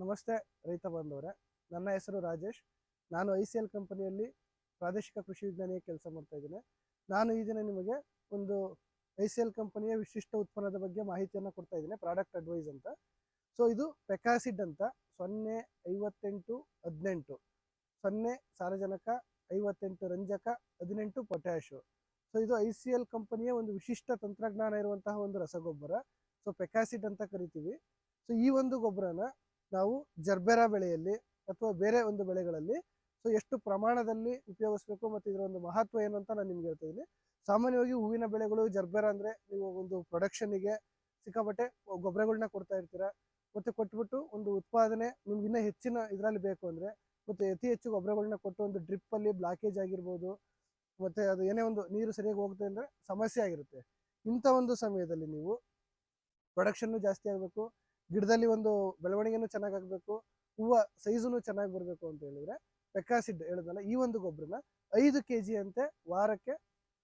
ನಮಸ್ತೆ, ರೈತ ಬಾಂಧವರೇ. ನನ್ನ ಹೆಸರು ರಾಜೇಶ್. ನಾನು ಐ ಸಿ ಎಲ್ ಕಂಪನಿಯಲ್ಲಿ ಪ್ರಾದೇಶಿಕ ಕೃಷಿ ವಿಜ್ಞಾನಿಯ ಕೆಲಸ ಮಾಡ್ತಾ ಇದ್ದೇನೆ. ನಾನು ಈ ದಿನ ನಿಮಗೆ ಒಂದು ಐ ಸಿ ಎಲ್ ಕಂಪನಿಯ ವಿಶಿಷ್ಟ ಉತ್ಪನ್ನದ ಬಗ್ಗೆ ಮಾಹಿತಿಯನ್ನು ಕೊಡ್ತಾ ಇದ್ದೇನೆ ಪ್ರಾಡಕ್ಟ್ ಅಡ್ವೈಸ್ ಅಂತ. ಸೊ ಇದು ಪೆಕಾಸಿಡ್ ಅಂತ, ಸೊನ್ನೆ ಐವತ್ತೆಂಟು ಹದಿನೆಂಟು. ಸೊನ್ನೆ ಸಾರಜನಕ, ಐವತ್ತೆಂಟು ರಂಜಕ, ಹದಿನೆಂಟು ಪೊಟ್ಯಾಶು ಸೊ ಇದು ಐ ಸಿ ಎಲ್ ಕಂಪನಿಯ ಒಂದು ವಿಶಿಷ್ಟ ತಂತ್ರಜ್ಞಾನ ಇರುವಂತಹ ಒಂದು ರಸಗೊಬ್ಬರ. ಸೊ ಪೆಕಾಸಿಡ್ ಅಂತ ಕರಿತೀವಿ. ಸೊ ಈ ಒಂದು ಗೊಬ್ಬರನ ನಾವು ಜರ್ಬೆರಾ ಬೆಳೆಯಲ್ಲಿ ಅಥವಾ ಬೇರೆ ಒಂದು ಬೆಳೆಗಳಲ್ಲಿ ಸೊ ಎಷ್ಟು ಪ್ರಮಾಣದಲ್ಲಿ ಉಪಯೋಗಿಸ್ಬೇಕು ಮತ್ತು ಇದರ ಒಂದು ಮಹತ್ವ ಏನು ಅಂತ ನಾನು ನಿಮ್ಗೆ ಹೇಳ್ತಾ ಇದ್ದೀನಿ. ಸಾಮಾನ್ಯವಾಗಿ ಹೂವಿನ ಬೆಳೆಗಳು ಜರ್ಬೆರಾ ಅಂದರೆ ನೀವು ಒಂದು ಪ್ರೊಡಕ್ಷನ್ನಿಗೆ ಸಿಕ್ಕಾಪಟ್ಟೆ ಗೊಬ್ಬರಗಳನ್ನ ಕೊಡ್ತಾ ಇರ್ತೀರಾ, ಮತ್ತೆ ಕೊಟ್ಬಿಟ್ಟು ಒಂದು ಉತ್ಪಾದನೆ ನಿಮ್ಗೆ ಇನ್ನೂ ಹೆಚ್ಚಿನ ಇದರಲ್ಲಿ ಬೇಕು ಅಂದರೆ, ಮತ್ತೆ ಅತಿ ಹೆಚ್ಚು ಗೊಬ್ಬರಗಳನ್ನ ಕೊಟ್ಟು ಒಂದು ಡ್ರಿಪ್ಪಲ್ಲಿ ಬ್ಲಾಕೇಜ್ ಆಗಿರ್ಬೋದು, ಮತ್ತೆ ಅದು ಏನೇ ಒಂದು ನೀರು ಸರಿಯಾಗಿ ಹೋಗುತ್ತೆ ಅಂದರೆ ಸಮಸ್ಯೆ ಆಗಿರುತ್ತೆ. ಇಂಥ ಒಂದು ಸಮಯದಲ್ಲಿ ನೀವು ಪ್ರೊಡಕ್ಷನ್ನು ಜಾಸ್ತಿ ಆಗಬೇಕು ಗಿಡದಲ್ಲಿ ಒಂದು ಬೆಳವಣಿಗೆನೂ ಚೆನ್ನಾಗಾಗಬೇಕು, ಹೂವು ಸೈಜುನು ಚೆನ್ನಾಗಿ ಬರಬೇಕು ಅಂತ ಹೇಳಿದ್ರೆ ಪೆಕ್ಕಾಸಿಡ್ ಹೇಳಿದ್ನಲ್ಲ ಈ ಒಂದು ಗೊಬ್ಬರನ ಐದು ಕೆ ಜಿ ಅಂತೆ ವಾರಕ್ಕೆ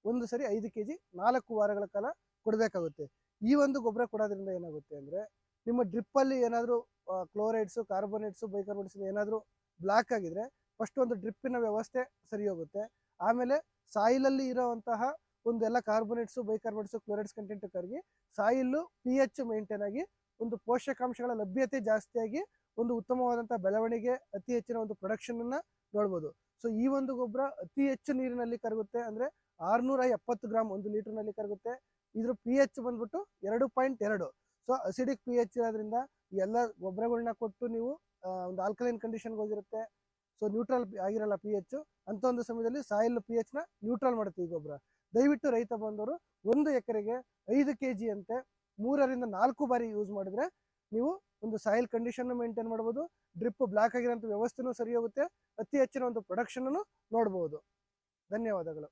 ಒಂದು ಸರಿ ಐದು ಕೆ ಜಿ ನಾಲ್ಕು ವಾರಗಳ ಕಾಲ ಕೊಡಬೇಕಾಗುತ್ತೆ. ಈ ಒಂದು ಗೊಬ್ಬರ ಕೊಡೋದ್ರಿಂದ ಏನಾಗುತ್ತೆ ಅಂದರೆ, ನಿಮ್ಮ ಡ್ರಿಪ್ಪಲ್ಲಿ ಏನಾದರೂ ಕ್ಲೋರೈಡ್ಸು ಕಾರ್ಬೋನೇಟ್ಸು ಬೈಕಾರ್ಬೋನೇಟ್ಸ್ ಏನಾದರೂ ಬ್ಲಾಕ್ ಆಗಿದ್ರೆ ಫಸ್ಟ್ ಒಂದು ಡ್ರಿಪ್ಪಿನ ವ್ಯವಸ್ಥೆ ಸರಿ ಹೋಗುತ್ತೆ. ಆಮೇಲೆ ಸಾಯಿಲಲ್ಲಿ ಇರೋವಂತಹ ಒಂದು ಎಲ್ಲ ಕಾರ್ಬೋನೇಟ್ಸು ಬೈಕಾರ್ಬೋನೇಟ್ಸು ಕ್ಲೋರೈಡ್ಸ್ ಕಂಟೆಂಟ್ ಕರಗಿ ಸಾಯಿಲು ಪಿ ಎಚ್ ಮೇಂಟೈನ್ ಆಗಿ ಒಂದು ಪೋಷಕಾಂಶಗಳ ಲಭ್ಯತೆ ಜಾಸ್ತಿಯಾಗಿ ಒಂದು ಉತ್ತಮವಾದಂತಹ ಬೆಳವಣಿಗೆ ಅತಿ ಹೆಚ್ಚಿನ ಒಂದು ಪ್ರೊಡಕ್ಷನ್ ಅನ್ನ ನೋಡ್ಬೋದು. ಸೊ ಈ ಒಂದು ಗೊಬ್ಬರ ಅತಿ ಹೆಚ್ಚು ನೀರಿನಲ್ಲಿ ಕರಗುತ್ತೆ ಅಂದ್ರೆ ಆರ್ನೂರ ಎಪ್ಪತ್ತು ಗ್ರಾಮ್ ಒಂದು ಲೀಟರ್ನಲ್ಲಿ ಕರಗುತ್ತೆ. ಇದ್ರ ಪಿ ಎಚ್ ಬಂದ್ಬಿಟ್ಟು ಎರಡು ಪಾಯಿಂಟ್ ಎರಡು. ಸೊ ಅಸಿಡಿಕ್ ಪಿ ಎಚ್ ಇರೋದ್ರಿಂದ ಎಲ್ಲ ಗೊಬ್ಬರಗಳನ್ನ ಕೊಟ್ಟು ನೀವು ಒಂದು ಆಲ್ಕಲೈನ್ ಕಂಡೀಷನ್ಗೆ ಹೋಗಿರುತ್ತೆ. ಸೊ ನ್ಯೂಟ್ರಲ್ ಆಗಿರಲ್ಲ ಪಿ ಎಚ್ ಅಂತ ಒಂದು ಸಮಯದಲ್ಲಿ ಸಾಯಿಲ್ ಪಿ ಎಚ್ನ ನ್ಯೂಟ್ರಲ್ ಮಾಡುತ್ತೆ ಈ ಗೊಬ್ಬರ. ದಯವಿಟ್ಟು ರೈತ ಬಂದವರು ಒಂದು ಎಕರೆಗೆ ಐದು ಕೆ ಜಿ ಅಂತೆ ಮೂರರಿಂದ ನಾಲ್ಕು ಬಾರಿ ಯೂಸ್ ಮಾಡಿದ್ರೆ ನೀವು ಒಂದು ಸಾಯಿಲ್ ಕಂಡೀಷನ್ ಮೇಂಟೈನ್ ಮಾಡಬಹುದು ಡ್ರಿಪ್ ಬ್ಲಾಕ್ ಆಗಿರೋಂಥ ವ್ಯವಸ್ಥೆನೂ ಸರಿ ಹೋಗುತ್ತೆ, ಅತಿ ಹೆಚ್ಚಿನ ಒಂದು ಪ್ರೊಡಕ್ಷನ್ ನೋಡಬಹುದು ಧನ್ಯವಾದಗಳು.